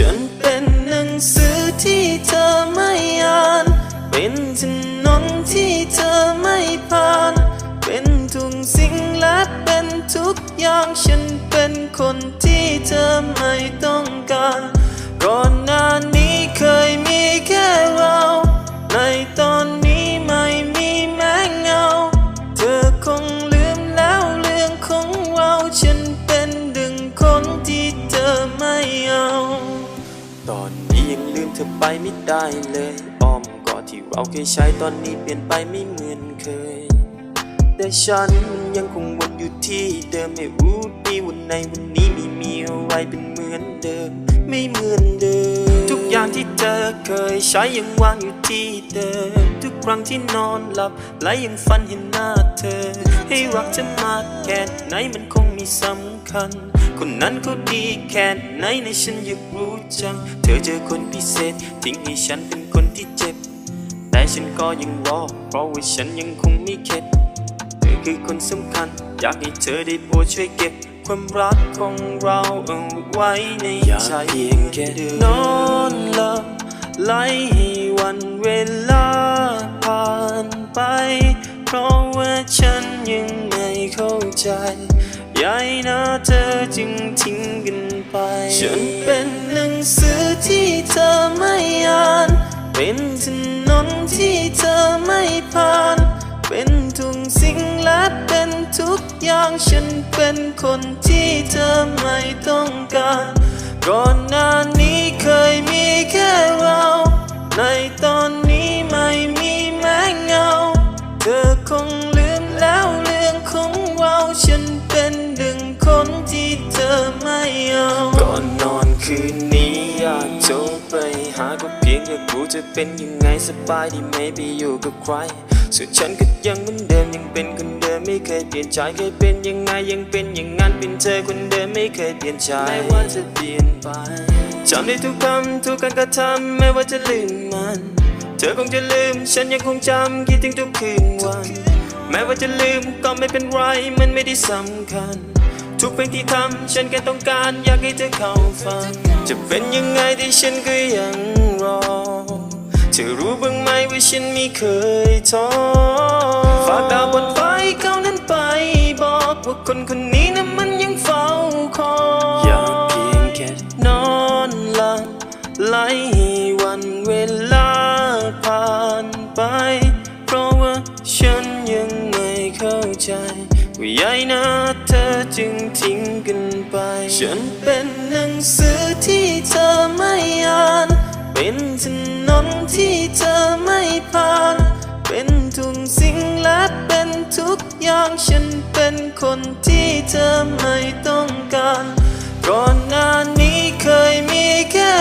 ฉันเป็นหนังสือที่เธอไม่อ่าน เป็นถนนที่เธอไม่ผ่าน เป็นทุกสิ่งและเป็นทุกอย่างฉันเป็นคนที่เธอไม่ต้องการก่อนหน้า ลืมเธอไปไม่ได้เลยอ้อมกอดที่เราเคยใช้ตอนนี้เปลี่ยนไปไม่เหมือนเคย แต่ฉันยังคงวนอยู่ที่เดิมไม่รู้ดีวันในวันนี้ไม่มีอะไรเป็นเหมือนเดิม ไม่เหมือนเดิม ทุกอย่างที่เธอเคยใช้ยังวางอยู่ที่เดิม ทุกครั้งที่นอนหลับและยังฝันเห็นหน้าเธอ ให้รักเธอมากแค่ไหนมันคงมีสำคัญ คนนั้นเขาดีแค่ไหนในฉันอยากรู้จัง เธอเจอคนพิเศษ ทิ้งให้ฉันเป็นคนที่เจ็บ แต่ฉันก็ยังรอ เพราะว่าฉันยังคงไม่เข็ด เธอคือคนสำคัญ อยากให้เธอได้โปรดช่วยเก็บ ความรักของเราเอาไว้ในใจเพียงแค่เดินนอนหลับไหลให้วันเวลาผ่านไป เพราะว่าฉันยังไม่เข้าใจ ยายนะเธอจึงทิ้งกันไป ฉันเป็นหนังสือที่เธอไม่อ่าน เป็นถนนที่เธอไม่ผ่าน เป็นทุกสิ่งและเป็นทุกอย่างฉันเป็นคนที่เธอไม่ต้องการ ก่อนหน้านี้เคยมี ไปหาก็เพียงอยากรู้จะเป็นยังไงสบายดีไหมไปอยู่กับใครส่วนฉันก็ยังเหมือนเดิมยังเป็นคนเดิมไม่เคยเปลี่ยนใจเคยเป็นยังไงยังเป็นอย่างนั้นเป็นเธอคนเดิมไม่เคยเปลี่ยนใจไม่ว่าจะเปลี่ยนไปจำได้ทุกคำทุกการกระทำไม่ว่าจะลืมมัน เธอคงจะลืมฉันยังคงจำคิดถึงทุกคืนวัน แม้ว่าจะลืมก็ไม่เป็นไรมันไม่ได้สำคัญ ทุกเพลงที่ทำฉันแค่ต้องการอยากให้เธอเข้าฟัง จะเป็นยังไงที่ฉันก็ยังรอ เธอรู้บ้างไหมว่าฉันไม่เคยท้อฝากดาวบนฟ้าให้เขานั้นไป บอกว่าคนคนนี้นั้นมันยังเฝ้าคอยอยากเพียงแค่นอนหลับไหลให้วันเวลาผ่านไป เพราะว่าฉันยังไม่เข้าใจ ว่าใยนะเธอจึงทิ้งกันไป ฉันเป็นหนังสือที่เธอไม่อ่าน เป็นถนนที่เธอไม่ผ่าน เป็นทุกสิ่งและเป็นทุกอย่างฉันเป็นคนที่เธอไม่ต้องการก่อนหน้านี้เคยมีแค่